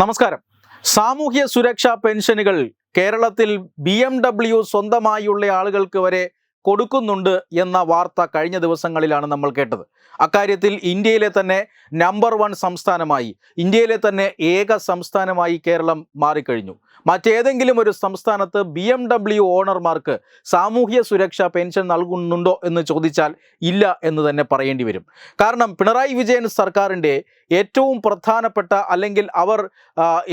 നമസ്കാരം. സാമൂഹ്യ സുരക്ഷാ പെൻഷനുകൾ കേരളത്തിൽ ബി എം ഡബ്ല്യു സ്വന്തമായുള്ള ആളുകൾക്ക് വരെ കൊടുക്കുന്നുണ്ട് എന്ന വാർത്ത കഴിഞ്ഞ ദിവസങ്ങളിലാണ് നമ്മൾ കേട്ടത്. അക്കാര്യത്തിൽ ഇന്ത്യയിലെ തന്നെ നമ്പർ വൺ സംസ്ഥാനമായി ഇന്ത്യയിലെ തന്നെ ഏക സംസ്ഥാനമായി കേരളം മാറിക്കഴിഞ്ഞു. മറ്റേതെങ്കിലും ഒരു സംസ്ഥാനത്ത് ബി എം ഡബ്ല്യു ഓണർമാർക്ക് സാമൂഹ്യ സുരക്ഷാ പെൻഷൻ നൽകുന്നുണ്ടോ എന്ന് ചോദിച്ചാൽ ഇല്ല എന്ന് തന്നെ പറയേണ്ടി വരും. കാരണം പിണറായി വിജയൻ സർക്കാരിന്റെ ഏറ്റവും പ്രധാനപ്പെട്ട അല്ലെങ്കിൽ അവർ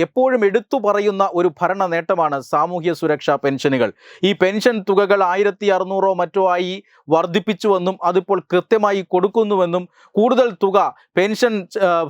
എപ്പോഴും എടുത്തു പറയുന്ന ഒരു ഭരണ നേട്ടമാണ് സാമൂഹ്യ സുരക്ഷാ പെൻഷനുകൾ. ഈ പെൻഷൻ തുകകൾ ആയിരത്തി അറുന്നൂറോ മറ്റോ ആയി വർദ്ധിപ്പിച്ചുവെന്നും അതിപ്പോൾ കൃത്യമായി കൊടുക്കുന്നുവെന്നും കൂടുതൽ തുക പെൻഷൻ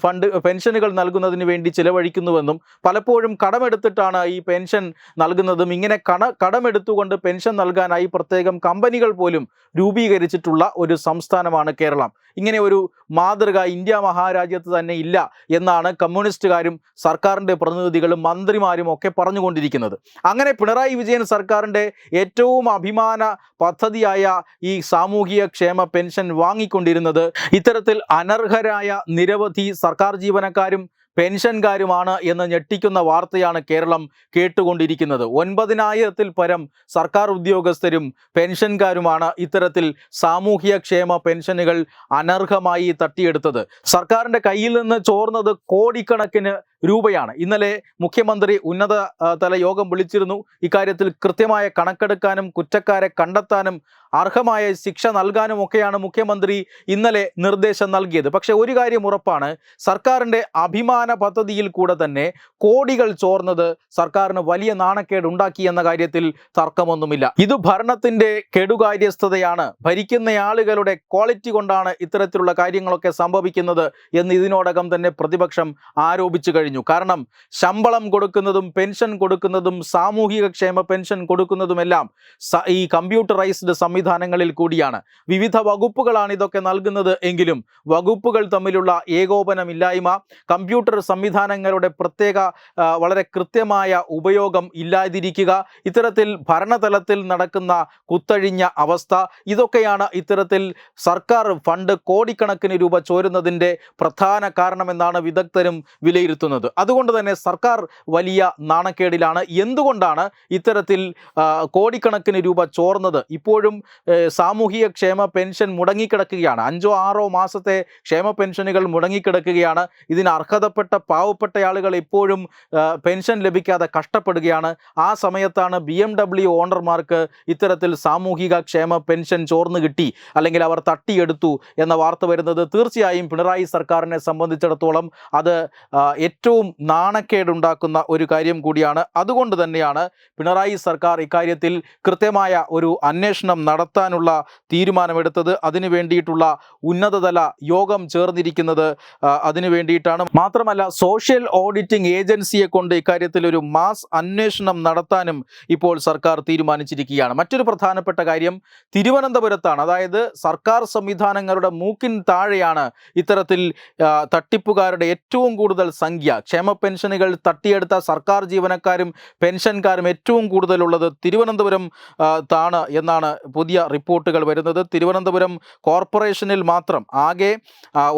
ഫണ്ട് പെൻഷനുകൾ നൽകുന്നതിന് വേണ്ടി ചിലവഴിക്കുന്നുവെന്നും പലപ്പോഴും കടമെടുത്തിട്ടാണ് ഈ പെൻഷൻ നൽകുന്നതും. ഇങ്ങനെ കട കടമെടുത്തുകൊണ്ട് പെൻഷൻ നൽകാനായി പ്രത്യേകം കമ്പനികൾ പോലും രൂപീകരിച്ചിട്ടുള്ള ഒരു സംസ്ഥാനമാണ് കേരളം. ഇങ്ങനെ ഒരു മാതൃക ഇന്ത്യ മഹാരാജ്യത്ത് തന്നെ ഇല്ല എന്നാണ് കമ്മ്യൂണിസ്റ്റുകാരും സർക്കാരിന്റെ പ്രതിനിധികളും മന്ത്രിമാരും ഒക്കെ പറഞ്ഞുകൊണ്ടിരിക്കുന്നത്. അങ്ങനെ പിണറായി വിജയൻ സർക്കാരിന്റെ ഏറ്റവും അഭിമാന പദ്ധതിയായ ഈ സാമൂഹിക ക്ഷേമ പെൻഷൻ വാങ്ങിക്കൊണ്ടിരുന്നത് ഇത്തരത്തിൽ അനർഹരായ നിരവധി സർക്കാർ ജീവനക്കാരും പെൻഷൻകാരുമാണ് എന്ന് ഞെട്ടിക്കുന്ന വാർത്തയാണ് കേരളം കേട്ടുകൊണ്ടിരിക്കുന്നത്. ഒൻപതിനായിരത്തിൽ പരം സർക്കാർ ഉദ്യോഗസ്ഥരും പെൻഷൻകാരുമാണ് ഇത്തരത്തിൽ സാമൂഹ്യ ക്ഷേമ പെൻഷനുകൾ അനർഹമായി തട്ടിയെടുത്തത്. സർക്കാരിന്റെ കയ്യിൽ നിന്ന് ചോർന്നത് കോടിക്കണക്കിന് രൂപയാണ്. ഇന്നലെ മുഖ്യമന്ത്രി ഉന്നത തല യോഗം വിളിച്ചിരുന്നു. ഇക്കാര്യത്തിൽ കൃത്യമായ കണക്കെടുക്കാനും കുറ്റക്കാരെ കണ്ടെത്താനും അർഹമായ ശിക്ഷ നൽകാനും ഒക്കെയാണ് മുഖ്യമന്ത്രി ഇന്നലെ നിർദ്ദേശം നൽകിയത്. പക്ഷെ ഒരു കാര്യം ഉറപ്പാണ്. സർക്കാരിന്റെ അഭിമാന പദ്ധതിയിൽ കൂടെ തന്നെ കോടികൾ ചോർന്നത് സർക്കാരിന് വലിയ നാണക്കേട് ഉണ്ടാക്കി എന്ന കാര്യത്തിൽ തർക്കമൊന്നുമില്ല. ഇത് ഭരണത്തിന്റെ കെടുകാര്യസ്ഥതയാണ്. ഭരിക്കുന്ന ആളുകളുടെ ക്വാളിറ്റി കൊണ്ടാണ് ഇത്തരത്തിലുള്ള കാര്യങ്ങളൊക്കെ സംഭവിക്കുന്നത് എന്ന് ഇതിനോടകം തന്നെ പ്രതിപക്ഷം ആരോപിച്ചു കാരണം ശമ്പളം കൊടുക്കുന്നതും പെൻഷൻ കൊടുക്കുന്നതും സാമൂഹിക ക്ഷേമ പെൻഷൻ കൊടുക്കുന്നതുമെല്ലാം ഈ കമ്പ്യൂട്ടറൈസ്ഡ് സംവിധാനങ്ങളിൽ കൂടിയാണ്. വിവിധ വകുപ്പുകളാണ് ഇതൊക്കെ നൽകുന്നത് എങ്കിലും വകുപ്പുകൾ തമ്മിലുള്ള ഏകോപനമില്ലായ്മ കമ്പ്യൂട്ടർ സംവിധാനങ്ങളുടെ പ്രത്യേക വളരെ കൃത്യമായ ഉപയോഗം ഇല്ലാതിരിക്കുക ഇത്തരത്തിൽ ഭരണതലത്തിൽ നടക്കുന്ന കുത്തഴിഞ്ഞ അവസ്ഥ ഇതൊക്കെയാണ് ഇത്തരത്തിൽ സർക്കാർ ഫണ്ട് കോടിക്കണക്കിന് രൂപ ചോരുന്നതിന്റെ പ്രധാന കാരണമെന്നാണ് വിദഗ്ധരും വിലയിരുത്തുന്നത്. അതുകൊണ്ട് തന്നെ സർക്കാർ വലിയ നാണക്കേടിലാണ്. എന്തുകൊണ്ടാണ് ഇത്തരത്തിൽ കോടിക്കണക്കിന് രൂപ ചോർന്നത്? ഇപ്പോഴും സാമൂഹിക ക്ഷേമ പെൻഷൻ മുടങ്ങിക്കിടക്കുകയാണ്. അഞ്ചോ ആറോ മാസത്തെ ക്ഷേമ പെൻഷനുകൾ മുടങ്ങിക്കിടക്കുകയാണ്. ഇതിന് അർഹതപ്പെട്ട പാവപ്പെട്ട ആളുകൾ ഇപ്പോഴും പെൻഷൻ ലഭിക്കാതെ കഷ്ടപ്പെടുകയാണ്. ആ സമയത്താണ് ബി എം ഡബ്ല്യു ഓണർമാർക്ക് ഇത്തരത്തിൽ സാമൂഹിക ക്ഷേമ പെൻഷൻ ചോർന്നു കിട്ടി അല്ലെങ്കിൽ അവർ തട്ടിയെടുത്തു എന്ന വാർത്ത വരുന്നത്. തീർച്ചയായും പിണറായി സർക്കാരിനെ സംബന്ധിച്ചിടത്തോളം അത് ആ, ഏറ്റവും നാണക്കേടുണ്ടാക്കുന്ന ഒരു കാര്യം കൂടിയാണ്. അതുകൊണ്ട് തന്നെയാണ് പിണറായി സർക്കാർ ഇക്കാര്യത്തിൽ കൃത്യമായ ഒരു അന്വേഷണം നടത്താനുള്ള തീരുമാനമെടുത്തത്. അതിനു വേണ്ടിയിട്ടുള്ള ഉന്നതതല യോഗം ചേർന്നിരിക്കുന്നത് അതിനു വേണ്ടിയിട്ടാണ്. മാത്രമല്ല സോഷ്യൽ ഓഡിറ്റിംഗ് ഏജൻസിയെ കൊണ്ട് ഇക്കാര്യത്തിൽ ഒരു മാസ് അന്വേഷണം നടത്താനും ഇപ്പോൾ സർക്കാർ തീരുമാനിച്ചിരിക്കുകയാണ്. മറ്റൊരു പ്രധാനപ്പെട്ട കാര്യം തിരുവനന്തപുരത്താണ്. അതായത് സർക്കാർ സംവിധാനങ്ങളുടെ മൂക്കിൻ താഴെയാണ് ഇത്തരത്തിൽ തട്ടിപ്പുകാരുടെ ഏറ്റവും കൂടുതൽ സംഖ്യ. ക്ഷേമ പെൻഷനുകൾ തട്ടിയെടുത്ത സർക്കാർ ജീവനക്കാരും പെൻഷൻകാരും ഏറ്റവും കൂടുതലുള്ളത് തിരുവനന്തപുരം താണ് എന്നാണ് പുതിയ റിപ്പോർട്ടുകൾ വരുന്നത്. തിരുവനന്തപുരം കോർപ്പറേഷനിൽ മാത്രം ആകെ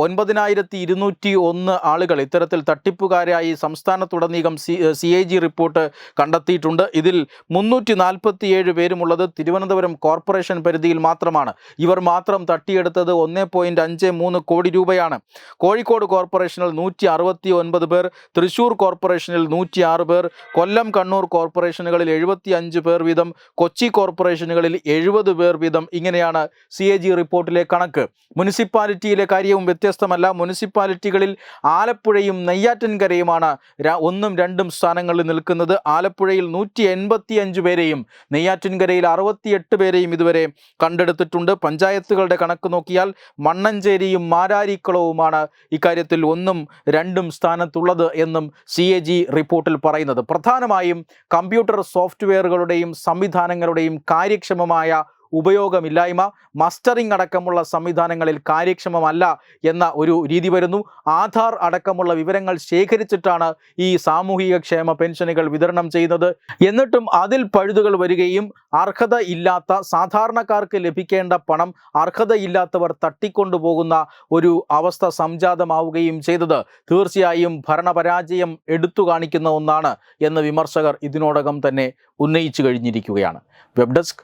ഒൻപതിനായിരത്തി ഇരുന്നൂറ്റി ഒന്ന് ആളുകൾ ഇത്തരത്തിൽ തട്ടിപ്പുകാരായി സംസ്ഥാനത്തുടനീകം C C A G report കണ്ടെത്തിയിട്ടുണ്ട്. ഇതിൽ മുന്നൂറ്റി നാൽപ്പത്തിയേഴ് പേരുമുള്ളത് തിരുവനന്തപുരം കോർപ്പറേഷൻ പരിധിയിൽ മാത്രമാണ്. ഇവർ മാത്രം തട്ടിയെടുത്തത് ഒന്ന് പോയിന്റ് അഞ്ച് മൂന്ന് കോടി രൂപയാണ്. കോഴിക്കോട് കോർപ്പറേഷനിൽ നൂറ്റി അറുപത്തി ഒൻപത് പേർ തൃശൂർ കോർപ്പറേഷനിൽ നൂറ്റി ആറ് പേർ കൊല്ലം കണ്ണൂർ കോർപ്പറേഷനുകളിൽ എഴുപത്തി അഞ്ച് പേർ വീതം കൊച്ചി കോർപ്പറേഷനുകളിൽ എഴുപത് പേർ വീതം. ഇങ്ങനെയാണ് സി എ ജി റിപ്പോർട്ടിലെ കണക്ക്. മുനിസിപ്പാലിറ്റിയിലെ കാര്യവും വ്യത്യസ്തമല്ല. മുനിസിപ്പാലിറ്റികളിൽ ആലപ്പുഴയും നെയ്യാറ്റിൻകരയുമാണ് ഒന്നും രണ്ടും സ്ഥാനങ്ങളിൽ നിൽക്കുന്നത്. ആലപ്പുഴയിൽ നൂറ്റി എൺപത്തി അഞ്ച് പേരെയും നെയ്യാറ്റിൻകരയിൽ അറുപത്തിയെട്ട് പേരെയും ഇതുവരെ കണ്ടെടുത്തിട്ടുണ്ട്. പഞ്ചായത്തുകളുടെ കണക്ക് നോക്കിയാൽ മണ്ണഞ്ചേരിയും മാരാരിക്കുളവുമാണ്. ഇക്കാര്യത്തിൽ ഒന്നും രണ്ടും സ്ഥാനത്തുള്ളത് എന്നും സി എ ജി റിപ്പോർട്ടിൽ പറയുന്നത്. പ്രധാനമായും കമ്പ്യൂട്ടർ സോഫ്റ്റ്വെയറുകളുടെയും സംവിധാനങ്ങളുടെയും കാര്യക്ഷമമായ ഉപയോഗമില്ലായ്മ മസ്റ്ററിംഗ് അടക്കമുള്ള സംവിധാനങ്ങളിൽ കാര്യക്ഷമമല്ല എന്ന ഒരു രീതി വരുന്നു. ആധാർ അടക്കമുള്ള വിവരങ്ങൾ ശേഖരിച്ചിട്ടാണ് ഈ സാമൂഹിക ക്ഷേമ പെൻഷനുകൾ വിതരണം ചെയ്യുന്നത്. എന്നിട്ടും അതിൽ പഴുതുകൾ വരികയും അർഹത ഇല്ലാത്ത സാധാരണക്കാർക്ക് ലഭിക്കേണ്ട പണം അർഹതയില്ലാത്തവർ തട്ടിക്കൊണ്ടുപോകുന്ന ഒരു അവസ്ഥ സംജാതമാവുകയും ചെയ്തത്. തീർച്ചയായും ഭരണപരാജയം എടുത്തു കാണിക്കുന്ന ഒന്നാണ് എന്ന് വിമർശകർ ഇതിനോടകം തന്നെ ഉന്നയിച്ചു കഴിഞ്ഞിരിക്കുകയാണ്. Web desk